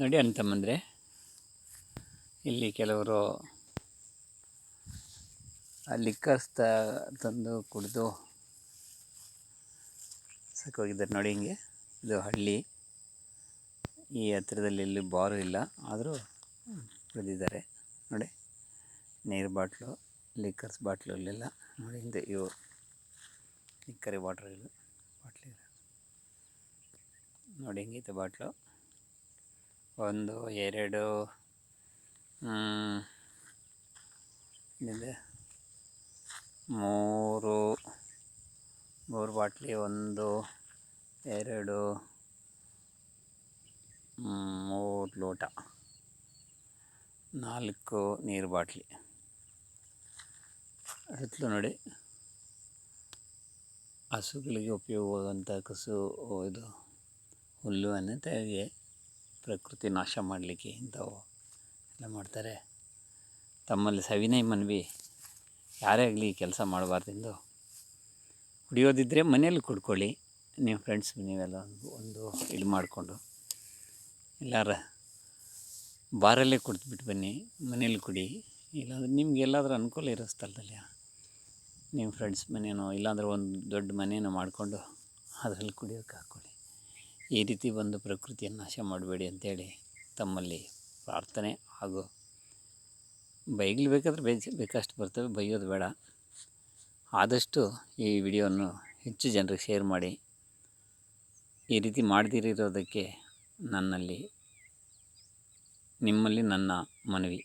ನೋಡಿ ಅಂತಮ್ಮಂದರೆ ಇಲ್ಲಿ ಕೆಲವರು ಲಿಕ್ಕರ್ಸ್ ತಂದು ಕುಡಿದು ಸಾಕೋಗಿದ್ದಾರೆ ನೋಡಿ ಹಿಂಗೆ. ಇದು ಹಳ್ಳಿ. ಈ ಹತ್ತಿರದಲ್ಲಿ ಇಲ್ಲಿ ಬಾರು ಇಲ್ಲ, ಆದರೂ ಕುಡಿದಿದ್ದಾರೆ. ನೋಡಿ, ನೀರು ಬಾಟ್ಲು ಲಿಕ್ಕರ್ಸ್ ಬಾಟ್ಲು ಇಲ್ಲೆಲ್ಲ. ನೋಡಿ ಹಿಂದೆ ಇವು ಲಿಕ್ಕರಿ ವಾಟ್ರ್ ಇದು ಬಾಟ್ಲಿ ನೋಡಿ ಹಿಂಗೈತೆ ಬಾಟ್ಲು. ಒಂದು, ಎರಡು ಇದೆ. ಮೂರು ಮೂರು ಬಾಟ್ಲಿ, ಒಂದು, ಎರಡು, ಮೂರು ಲೋಟ. ನಾಲ್ಕು ನೀರು ಬಾಟ್ಲಿ. ಎತ್ತಲು ನೋಡಿ. ಹಸುಗಳಿಗೆ ಉಪಯೋಗವಾದಂಥ ಕಸು, ಇದು ಹುಲ್ಲು ಅನ್ನೋದಾಗಿ ಪ್ರಕೃತಿ ನಾಶ ಮಾಡಲಿಕ್ಕೆ ಇಂಥವು ಎಲ್ಲ ಮಾಡ್ತಾರೆ. ತಮ್ಮಲ್ಲಿ ಸವಿನಯ ಮನವಿ, ಯಾರೇ ಆಗಲಿ ಕೆಲಸ ಮಾಡಬಾರ್ದೆಂದು ಕುಡಿಯೋದಿದ್ದರೆ ಮನೇಲಿ ಕುಡ್ಕೊಳ್ಳಿ. ನಿಮ್ಮ ಫ್ರೆಂಡ್ಸ್ ನೀವೆಲ್ಲ ಒಂದು ಇದು ಮಾಡಿಕೊಂಡು ಎಲ್ಲಾರ ಬಾರಲ್ಲೇ ಕುಡಿದ್ಬಿಟ್ಟು ಬನ್ನಿ ಮನೇಲಿ ಕುಡಿ. ಇಲ್ಲಾಂದ್ರೆ ನಿಮ್ಗೆ ಎಲ್ಲಾದರೂ ಅನುಕೂಲ ಇರೋ ಸ್ಥಳದಲ್ಲಿ ನಿಮ್ಮ ಫ್ರೆಂಡ್ಸ್ ಮನೇನೋ, ಇಲ್ಲಾಂದ್ರೆ ಒಂದು ದೊಡ್ಡ ಮನೇನೋ ಮಾಡಿಕೊಂಡು ಅದರಲ್ಲಿ ಕುಡಿಯೋಕೆ ಹಾಕ್ಕೊಳ್ಳಿ. ಈ ರೀತಿ ಬಂದು ಪ್ರಕೃತಿಯನ್ನು ನಾಶ ಮಾಡಬೇಡಿ ಅಂತೇಳಿ ತಮ್ಮಲ್ಲಿ ಪ್ರಾರ್ಥನೆ ಹಾಗೂ ಬೈಗ್ಲು ಬೇಕಾದ್ರೆ ಬೇಜ್ ಬೇಕಷ್ಟು ಬರ್ತವೆ, ಬೈಯೋದು ಬೇಡ. ಆದಷ್ಟು ಈ ವಿಡಿಯೋವನ್ನು ಹೆಚ್ಚು ಜನರಿಗೆ ಶೇರ್ ಮಾಡಿ. ಈ ರೀತಿ ಮಾಡದಿರೋದಕ್ಕೆ ನನ್ನಲ್ಲಿ, ನಿಮ್ಮಲ್ಲಿ ನನ್ನ ಮನವಿ.